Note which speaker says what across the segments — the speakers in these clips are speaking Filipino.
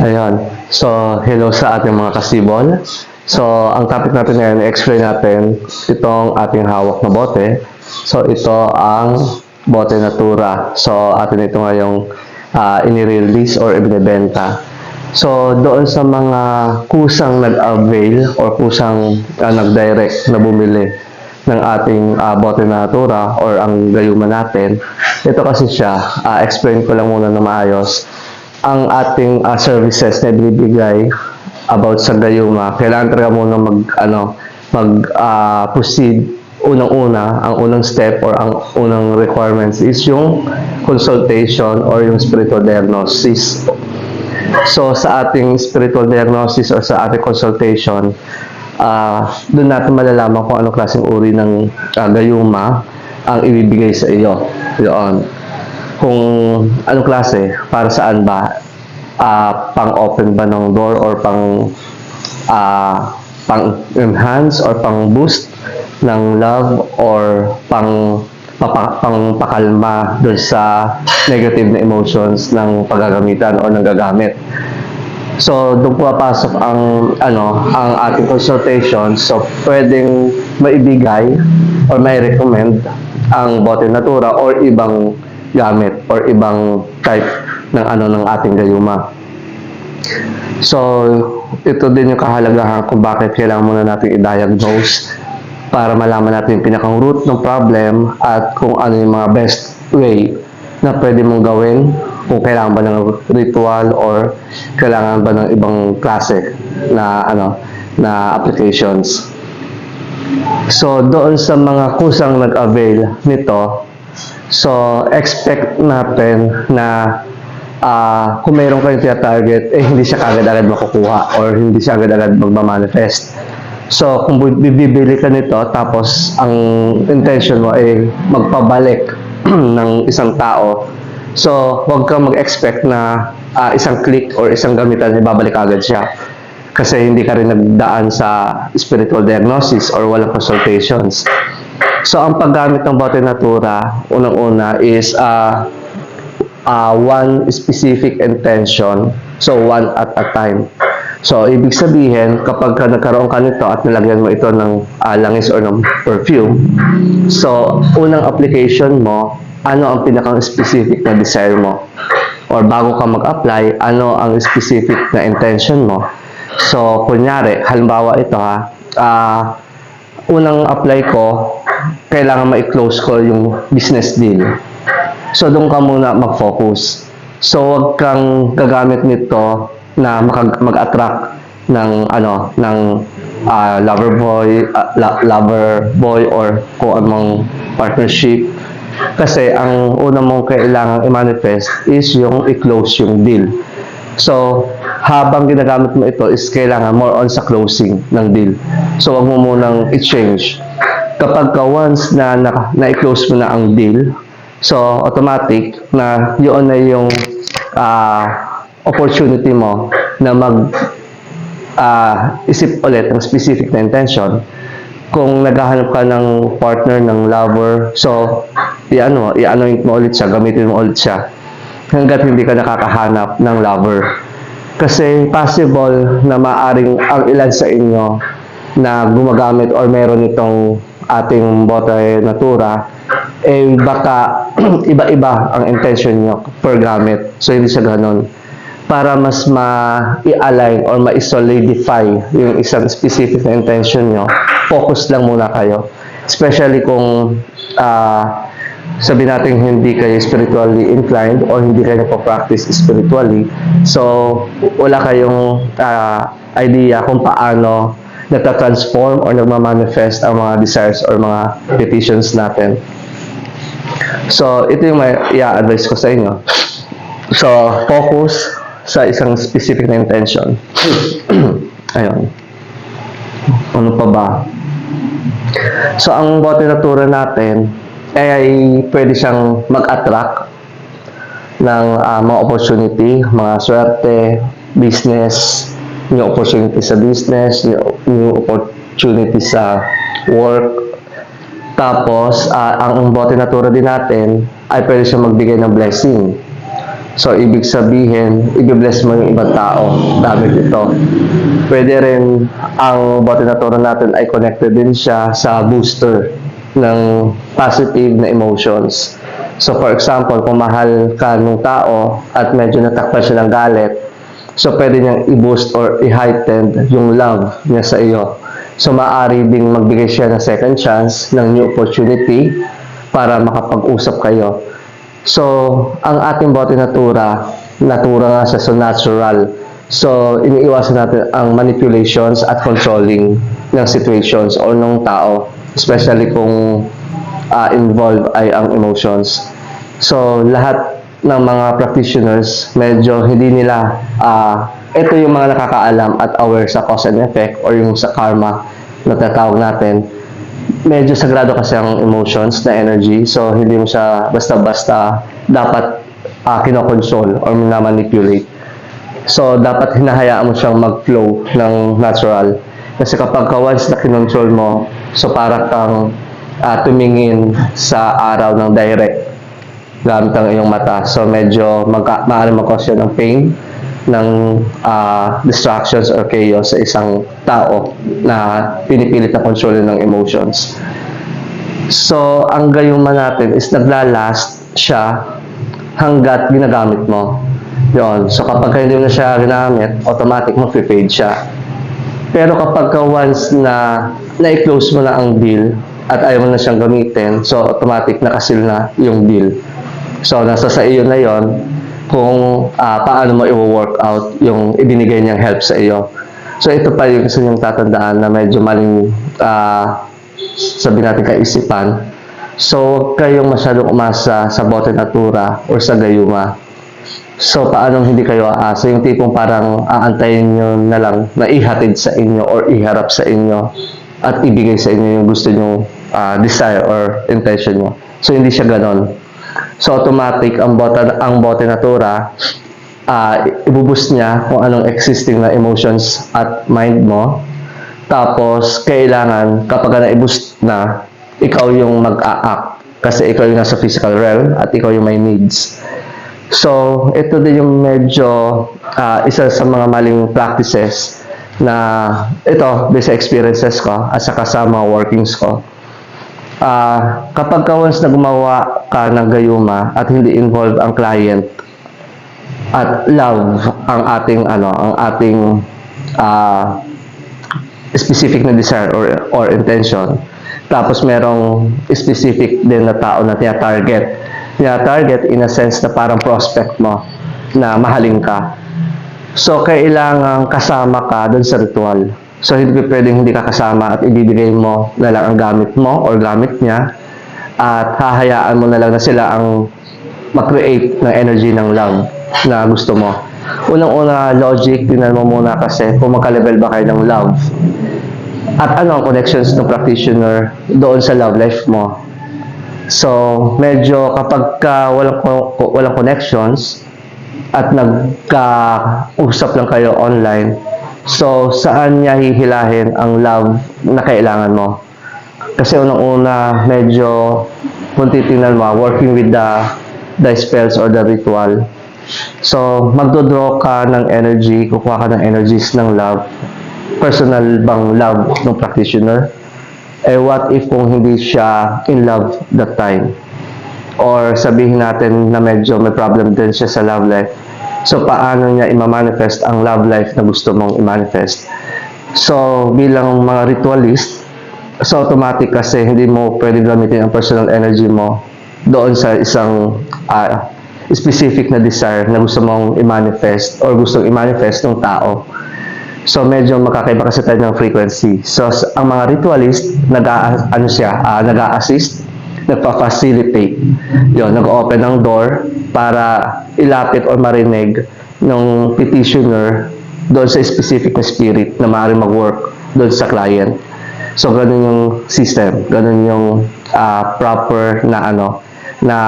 Speaker 1: Ayun. So, hello sa ating mga kasibol. So, ang topic natin ngayon, i-explain natin itong ating hawak na bote. So, ito ang bote natura. So, atin ito ngayong uh, inire-release or ibinebenta. So, doon sa mga kusang nag-avail or kusang uh, nag-direct na bumili ng ating uh, bote na natura or ang gayuma natin, ito kasi siya, uh, explain ko lang muna na maayos ang ating uh, services na binibigay about sa gayuma, kailangan talaga muna mag, ano, mag uh, proceed unang-una, ang unang step or ang unang requirements is yung consultation or yung spiritual diagnosis. So, sa ating spiritual diagnosis or sa ating consultation, uh, doon natin malalaman kung anong klaseng uri ng uh, gayuma ang ibibigay sa iyo. Yun kung anong klase, para saan ba, uh, pang-open ba ng door or pang uh, pang-enhance or pang-boost ng love or pang pang pakalma dun sa negative na emotions ng paggagamitan o ng gagamit. So, doon pumapasok ang ano, ang ating consultation. So, pwedeng maibigay or may recommend ang bote natura or ibang gamit or ibang type ng ano ng ating gayuma. So, ito din yung kahalagahan kung bakit kailangan muna natin i-diagnose para malaman natin yung pinakang root ng problem at kung ano yung mga best way na pwede mong gawin kung kailangan ba ng ritual or kailangan ba ng ibang klase na ano na applications. So, doon sa mga kusang nag-avail nito, So, expect natin na uh, kung mayroon kayong tina-target, eh hindi siya kagad-agad makukuha or hindi siya agad-agad magmamanifest. So, kung bibili ka nito, tapos ang intention mo ay magpabalik ng isang tao, so, huwag kang mag-expect na uh, isang click or isang gamitan, ay babalik agad siya. Kasi hindi ka rin nagdaan sa spiritual diagnosis or walang consultations. So, ang paggamit ng bote natura, unang-una is uh, uh, one specific intention. So, one at a time. So, ibig sabihin, kapag ka nagkaroon ka nito at nilagyan mo ito ng uh, langis or ng perfume, so, unang application mo, ano ang pinakang specific na desire mo? Or bago ka mag-apply, ano ang specific na intention mo? So, kunyari, halimbawa ito ha, uh, unang apply ko, kailangan ma-close ko yung business deal. So, doon ka muna mag-focus. So, wag kang gagamit nito na mag-attract ng ano ng uh, lover boy uh, lover boy or kung anong partnership kasi ang una mong kailangan i-manifest is yung i-close yung deal so habang ginagamit mo ito is kailangan more on sa closing ng deal so wag mo munang i-change kapag ka once na, na na-close mo na ang deal, so automatic na yun na yung uh, opportunity mo na mag uh, isip ulit ng specific na intention kung naghahanap ka ng partner, ng lover, so i-ano, i-anoint mo ulit siya, gamitin mo ulit siya hanggat hindi ka nakakahanap ng lover. Kasi possible na maaring ang ilan sa inyo na gumagamit or meron itong ating bote natura, eh baka iba-iba ang intention nyo per gamit. So, hindi siya ganun. Para mas ma-i-align or ma-solidify yung isang specific na intention nyo, focus lang muna kayo. Especially kung uh, sabi natin hindi kayo spiritually inclined or hindi kayo nagpa-practice spiritually. So, wala kayong uh, idea kung paano nagta-transform or nagma-manifest ang mga desires or mga petitions natin. So, ito yung may i-advise ko sa inyo. So, focus sa isang specific na intention. Ayun. Ano pa ba? So, ang bote natura natin ay, ay pwede siyang mag-attract ng uh, mga opportunity, mga swerte, business, new opportunity sa business, new, new opportunity sa work. Tapos, uh, ang bote natura din natin ay pwede siya magbigay ng blessing. So, ibig sabihin, i-bless mo yung ibang tao gamit ito. Pwede rin, ang bote natura natin ay connected din siya sa booster ng positive na emotions. So, for example, kung mahal ka ng tao at medyo natakpan siya ng galit, so pwede niyang i-boost or i-heighten yung love niya sa iyo. So, maaari ding magbigay siya ng second chance, ng new opportunity para makapag-usap kayo. So, ang ating bote natura, natura nga siya so natural. So, iniiwasan natin ang manipulations at controlling ng situations or ng tao, especially kung ah, involved ay ang emotions. So, lahat ng mga practitioners, medyo hindi nila, ah, ito yung mga nakakaalam at aware sa cause and effect or yung sa karma na tatawag natin medyo sagrado kasi ang emotions na energy. So, hindi mo siya basta-basta dapat uh, kinokontrol or manipulate. So, dapat hinahayaan mo siyang mag-flow ng natural. Kasi kapag ka once na kinontrol mo, so para kang ah, tumingin sa araw ng direct gamit ang iyong mata. So, medyo magka, maaari mag-cause yun ng pain, ng ah, distractions or chaos sa isang tao na pinipilit na kontrolin ng emotions. So, ang gayuma natin is naglalast siya hanggat ginagamit mo. Yon. So, kapag hindi mo na siya ginamit, automatic mag-fade siya. Pero kapag ka once na na-close mo na ang deal at ayaw mo na siyang gamitin, so automatic nakasil na yung deal. So, nasa sa iyo na yon kung ah, paano mo i-work out yung ibinigay niyang help sa iyo. So, ito pa yung gusto niyong tatandaan na medyo maling ah, sabi natin kaisipan. So, kayong masyadong umasa sa bote natura or sa gayuma. So, paano hindi kayo aasa? Yung tipong parang aantayin nyo na lang na ihatid sa inyo or iharap sa inyo at ibigay sa inyo yung gusto nyo ah, desire or intention nyo. So, hindi siya ganon. So, automatic ang bote, ang bote natura, ah, ibuboost niya kung anong existing na emotions at mind mo. Tapos, kailangan kapag na-boost na, ikaw yung mag-a-act. Kasi ikaw yung nasa physical realm at ikaw yung may needs. So, ito din yung medyo ah, isa sa mga maling practices na ito, based sa experiences ko at sa mga workings ko. Ah, kapag ka once na gumawa ka ng gayuma at hindi involved ang client at love ang ating ano, ang ating ah, specific na desire or, or intention. Tapos merong specific din na tao na tina-target. Tina-target in a sense na parang prospect mo na mahalin ka. So, kailangan kasama ka dun sa ritual. So, hindi pwedeng hindi ka kasama at ibibigay mo na lang ang gamit mo or gamit niya at hahayaan mo na lang na sila ang mag-create ng energy ng love na gusto mo. Unang-una, logic, tingnan mo muna kasi kung magka-level ba kayo ng love. At ano ang connections ng practitioner doon sa love life mo. So, medyo kapag ka walang, walang connections at nagka-usap lang kayo online, so saan niya hihilahin ang love na kailangan mo? Kasi unang-una, medyo kung titingnan mo, working with the, the spells or the ritual. So, magdodraw ka ng energy, kukuha ka ng energies ng love, personal bang love ng practitioner? Eh, what if kung hindi siya in love that time? Or sabihin natin na medyo may problem din siya sa love life. So, paano niya i-manifest ang love life na gusto mong i-manifest? So, bilang mga ritualist, so automatic kasi hindi mo pwede gamitin ang personal energy mo doon sa isang ah, specific na desire na gusto mong i-manifest or gusto i-manifest ng tao. So medyo makakaiba kasi tayo ng frequency. So ang mga ritualist nag ano siya, ah, nag-a-assist, nagpa-facilitate. 'Yon, nag-open ng door para ilapit or marinig ng petitioner doon sa specific na spirit na maaaring mag-work doon sa client. So ganun yung system, ganun yung ah, proper na ano na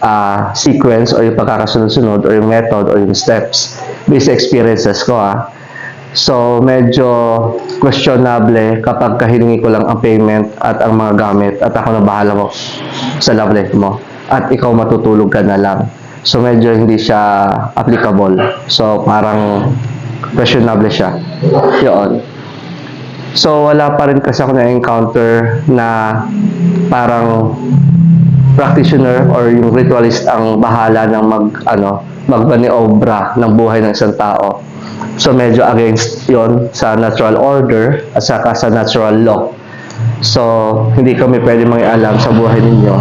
Speaker 1: ah, sequence o yung pagkakasunod-sunod o yung method o yung steps based sa experiences ko ah. So, medyo questionable kapag kahilingi ko lang ang payment at ang mga gamit at ako na bahala mo sa love life mo. At ikaw matutulog ka na lang. So medyo hindi siya applicable. So parang questionable siya. Yun. So wala pa rin kasi ako na-encounter na parang practitioner or yung ritualist ang bahala ng mag ano magmaniobra ng buhay ng isang tao. So medyo against 'yon sa natural order at saka sa natural law. So hindi kami pwede mangialam sa buhay ninyo.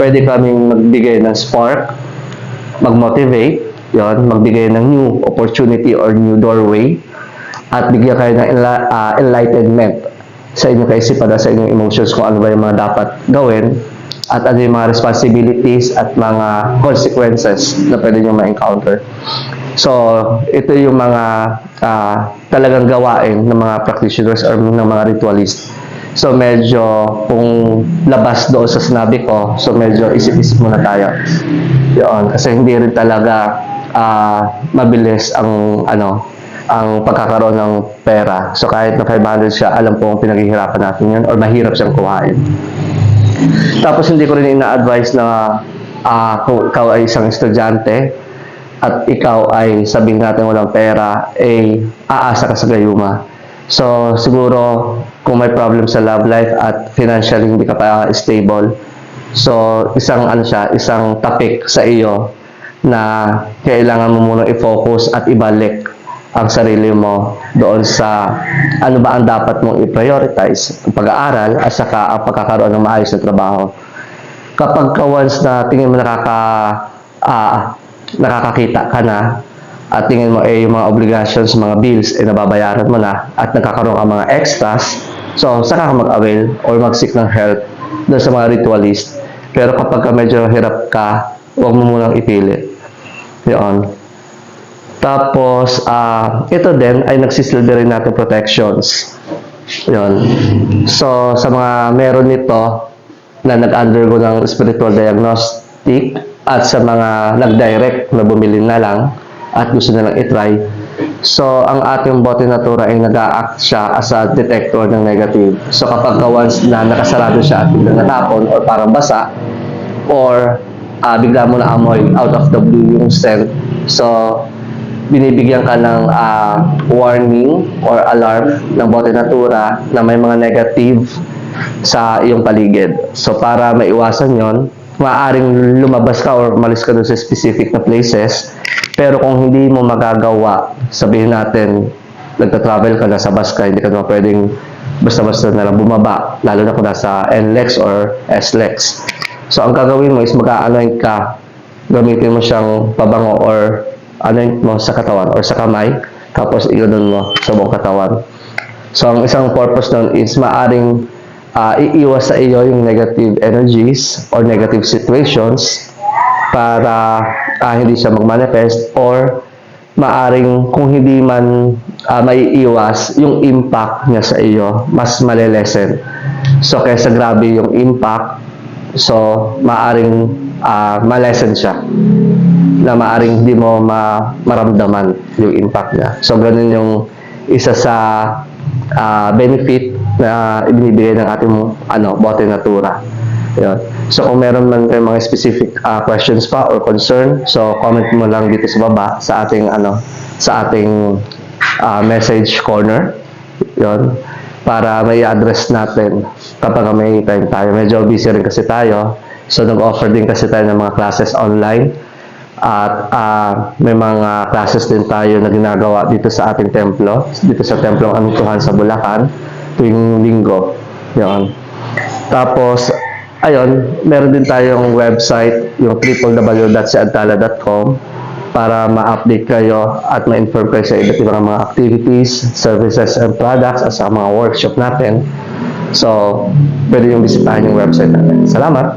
Speaker 1: Pwede kaming magbigay ng spark, mag-motivate, 'yon, magbigay ng new opportunity or new doorway at bigyan kayo ng ah, enlightenment sa inyong kaisipan at sa inyong emotions kung ano ba yung mga dapat gawin at ano yung mga responsibilities at mga consequences na pwede nyo ma-encounter. So, ito yung mga ah, talagang gawain ng mga practitioners or ng mga ritualist. So, medyo kung labas doon sa sinabi ko, so medyo isip-isip muna tayo. Yun, kasi hindi rin talaga ah, mabilis ang ano ang pagkakaroon ng pera. So kahit na 500 siya, alam ko kung pinaghihirapan natin yun or mahirap siyang kuhain. Tapos hindi ko rin ina-advise na ah, kung ikaw ay isang estudyante at ikaw ay sabihin natin walang pera, eh aasa ka sa gayuma. So siguro kung may problem sa love life at financially hindi ka pa stable, so isang ano siya, isang topic sa iyo na kailangan mo muna i-focus at ibalik ang sarili mo doon sa ano ba ang dapat mong i-prioritize, ang pag-aaral at saka ang pagkakaroon ng maayos na trabaho. Kapag ka once na tingin mo nakaka ah, nakakakita ka na at tingin mo eh yung mga obligations, mga bills eh nababayaran mo na at nagkakaroon ka mga extras, so saka ka mag-avail or mag-seek ng help doon sa mga ritualist. Pero kapag ka medyo hirap ka, huwag mo munang ipilit. Yun. Tapos, ah, ito din ay nagsisilbi rin natin protections. Yun. So, sa mga meron nito na nag-undergo ng spiritual diagnostic at sa mga nag-direct na bumili na lang at gusto na lang itry. So, ang ating bote natura ay nag-a-act siya as a detector ng negative. So, kapag ka once na nakasarado siya at biglang natapon or parang basa or ah, bigla mo na amoy out of the blue yung scent. So, binibigyan ka ng ah, warning or alarm ng bote natura na may mga negative sa iyong paligid. So para maiwasan yon, maaaring lumabas ka or malis ka doon sa specific na places. Pero kung hindi mo magagawa, sabihin natin, nagta-travel ka, nasa bus ka, hindi ka naman pwedeng basta-basta na lang bumaba, lalo na kung nasa NLEX or SLEX. So ang gagawin mo is mag-anoint ka, gamitin mo siyang pabango or anoint mo sa katawan or sa kamay, tapos iunon mo sa buong katawan. So, ang isang purpose nun is maaring ah, iiwas sa iyo yung negative energies or negative situations para ah, hindi siya mag-manifest or maaring kung hindi man ah, maiiwas yung impact niya sa iyo, mas malelesen. So, kaysa grabe yung impact, so maaring ah, malesen siya na maaring hindi mo ma maramdaman yung impact niya. So, ganun yung isa sa ah, benefit na ibinibigay ng ating ano, bote natura. Yun. So, kung meron man kayong mga specific ah, questions pa or concern, so comment mo lang dito sa baba sa ating ano, sa ating ah, message corner. Yun. Para may address natin kapag may time tayo. Medyo busy rin kasi tayo. So, nag-offer din kasi tayo ng mga classes online. At ah, may mga classes din tayo na ginagawa dito sa ating templo, dito sa templong Anutuhan sa Bulacan, tuwing linggo. Yun. Tapos, ayun, meron din tayong website, yung www.siantala.com para ma-update kayo at ma-inform kayo sa iba't ibang mga activities, services, and products at sa mga workshop natin. So, pwede yung bisitahin yung website natin. Salamat!